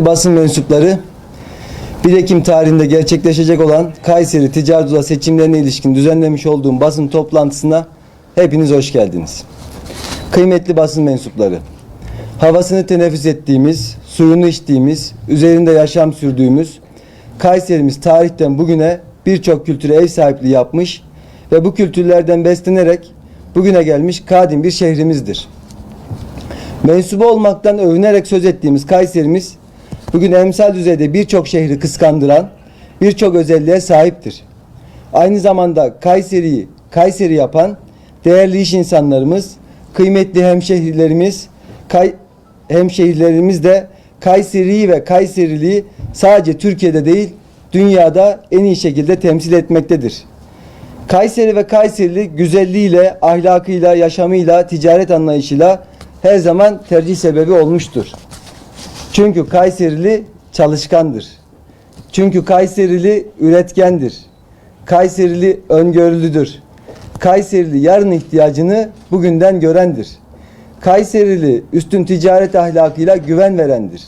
basın mensupları 1 Ekim tarihinde gerçekleşecek olan Kayseri Ticaret Odası seçimlerine ilişkin düzenlemiş olduğum basın toplantısına hepiniz hoş geldiniz. Kıymetli basın mensupları, havasını teneffüs ettiğimiz, suyunu içtiğimiz, üzerinde yaşam sürdüğümüz Kayserimiz tarihten bugüne birçok kültüre ev sahipliği yapmış ve bu kültürlerden beslenerek bugüne gelmiş kadim bir şehrimizdir. Mensubu olmaktan övünerek söz ettiğimiz Kayserimiz bugün emsal düzeyde birçok şehri kıskandıran birçok özelliğe sahiptir. Aynı zamanda Kayseri'yi Kayseri yapan değerli iş insanlarımız, kıymetli hemşehrilerimiz, Kay, hemşehrilerimiz de Kayseri'yi ve Kayseriliği sadece Türkiye'de değil dünyada en iyi şekilde temsil etmektedir. Kayseri ve Kayserili güzelliğiyle, ahlakıyla, yaşamıyla, ticaret anlayışıyla her zaman tercih sebebi olmuştur. Çünkü Kayserili çalışkandır. Çünkü Kayserili üretkendir. Kayserili öngörülüdür. Kayserili yarın ihtiyacını bugünden görendir. Kayserili üstün ticaret ahlakıyla güven verendir.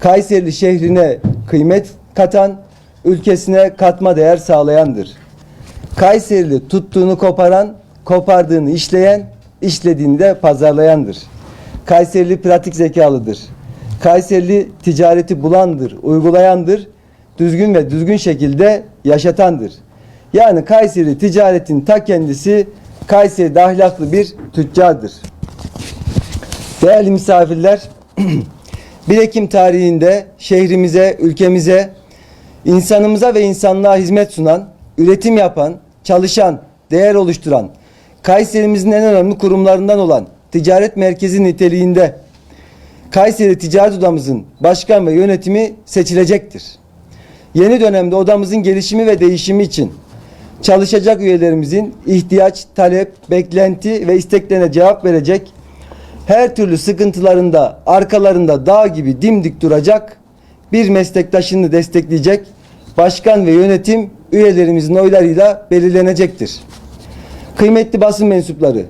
Kayserili şehrine kıymet katan, ülkesine katma değer sağlayandır. Kayserili tuttuğunu koparan, kopardığını işleyen, işlediğini de pazarlayandır. Kayserili pratik zekalıdır. Kayserili ticareti bulandır, uygulayandır, düzgün ve düzgün şekilde yaşatandır. Yani Kayseri ticaretin ta kendisi Kayseri'de ahlaklı bir tüccardır. Değerli misafirler, 1 Ekim tarihinde şehrimize, ülkemize, insanımıza ve insanlığa hizmet sunan, üretim yapan, çalışan, değer oluşturan, Kayserimizin en önemli kurumlarından olan ticaret merkezi niteliğinde Kayseri Ticaret Odamızın başkan ve yönetimi seçilecektir. Yeni dönemde odamızın gelişimi ve değişimi için çalışacak üyelerimizin ihtiyaç, talep, beklenti ve isteklerine cevap verecek, her türlü sıkıntılarında arkalarında dağ gibi dimdik duracak, bir meslektaşını destekleyecek, başkan ve yönetim üyelerimizin oylarıyla belirlenecektir. Kıymetli basın mensupları,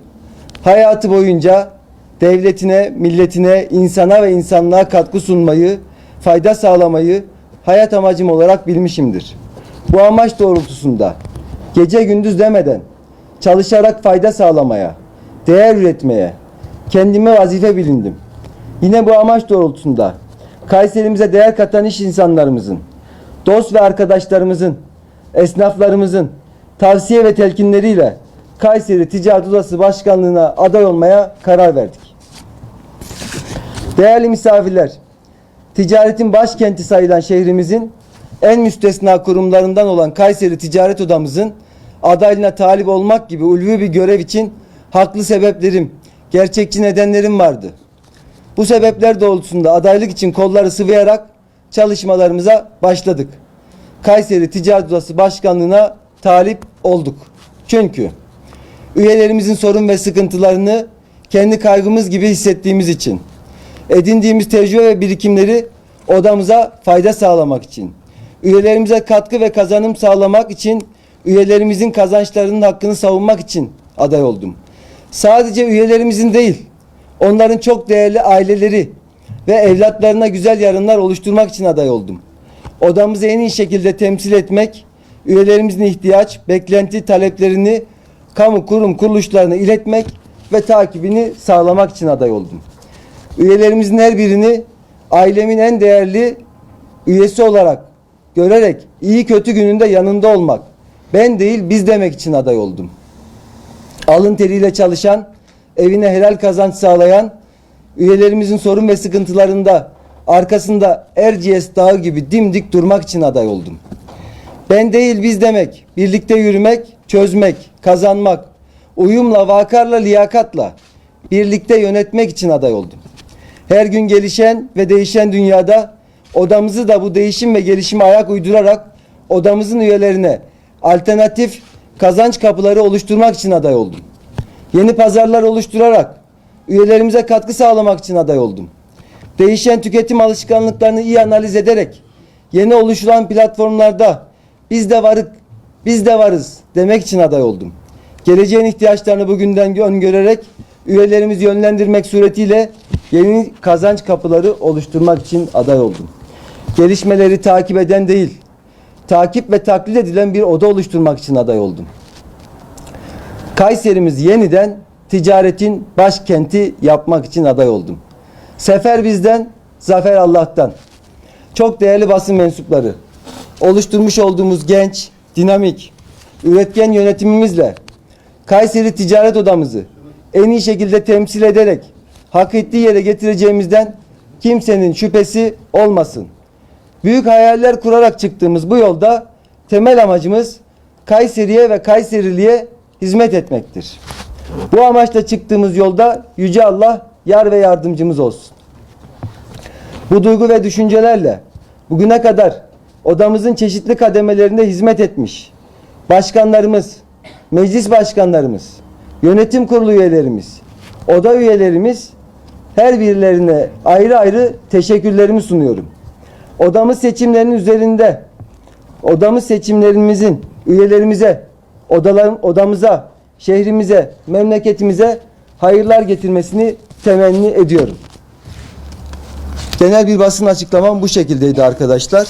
hayatı boyunca devletine, milletine, insana ve insanlığa katkı sunmayı, fayda sağlamayı hayat amacım olarak bilmişimdir. Bu amaç doğrultusunda gece gündüz demeden çalışarak fayda sağlamaya, değer üretmeye kendime vazife bilindim. Yine bu amaç doğrultusunda Kayserimize değer katan iş insanlarımızın, dost ve arkadaşlarımızın, esnaflarımızın tavsiye ve telkinleriyle Kayseri Ticaret Odası Başkanlığı'na aday olmaya karar verdik. Değerli misafirler, ticaretin başkenti sayılan şehrimizin en müstesna kurumlarından olan Kayseri Ticaret Odamızın adaylığına talip olmak gibi ulvi bir görev için haklı sebeplerim, gerçekçi nedenlerim vardı. Bu sebepler doğrultusunda adaylık için kolları sıvayarak çalışmalarımıza başladık. Kayseri Ticaret Odası Başkanlığı'na talip olduk. Çünkü üyelerimizin sorun ve sıkıntılarını kendi kaygımız gibi hissettiğimiz için, edindiğimiz tecrübe ve birikimleri odamıza fayda sağlamak için, üyelerimize katkı ve kazanım sağlamak için, üyelerimizin kazançlarının hakkını savunmak için aday oldum. Sadece üyelerimizin değil, onların çok değerli aileleri ve evlatlarına güzel yarınlar oluşturmak için aday oldum. Odamızı en iyi şekilde temsil etmek, üyelerimizin ihtiyaç, beklenti, taleplerini kamu kurum kuruluşlarına iletmek ve takibini sağlamak için aday oldum. Üyelerimizin her birini ailemin en değerli üyesi olarak görerek iyi kötü gününde yanında olmak, ben değil biz demek için aday oldum. Alın teriyle çalışan, evine helal kazanç sağlayan, üyelerimizin sorun ve sıkıntılarında arkasında Erciyes Dağı gibi dimdik durmak için aday oldum. Ben değil biz demek, birlikte yürümek, çözmek, kazanmak, uyumla, vakarla, liyakatla birlikte yönetmek için aday oldum. Her gün gelişen ve değişen dünyada odamızı da bu değişim ve gelişime ayak uydurarak odamızın üyelerine alternatif kazanç kapıları oluşturmak için aday oldum. Yeni pazarlar oluşturarak üyelerimize katkı sağlamak için aday oldum. Değişen tüketim alışkanlıklarını iyi analiz ederek yeni oluşulan platformlarda biz de varık, biz de varız demek için aday oldum. Geleceğin ihtiyaçlarını bugünden öngörerek üyelerimizi yönlendirmek suretiyle yeni kazanç kapıları oluşturmak için aday oldum. gelişmeleri takip eden değil, takip ve taklit edilen bir oda oluşturmak için aday oldum. Kayserimiz yeniden ticaretin başkenti yapmak için aday oldum. Sefer bizden, zafer Allah'tan. Çok değerli basın mensupları, oluşturmuş olduğumuz genç, dinamik, üretken yönetimimizle Kayseri Ticaret Odamızı en iyi şekilde temsil ederek hak ettiği yere getireceğimizden kimsenin şüphesi olmasın. Büyük hayaller kurarak çıktığımız bu yolda temel amacımız Kayseri'ye ve Kayserili'ye hizmet etmektir. Bu amaçla çıktığımız yolda Yüce Allah yar ve yardımcımız olsun. Bu duygu ve düşüncelerle bugüne kadar odamızın çeşitli kademelerinde hizmet etmiş başkanlarımız, meclis başkanlarımız, yönetim kurulu üyelerimiz, oda üyelerimiz her birilerine ayrı ayrı teşekkürlerimi sunuyorum. Odamız seçimlerinin üzerinde odamız seçimlerimizin üyelerimize, odalarım, odamıza, şehrimize, memleketimize hayırlar getirmesini temenni ediyorum. Genel bir basın açıklamam bu şekildeydi arkadaşlar.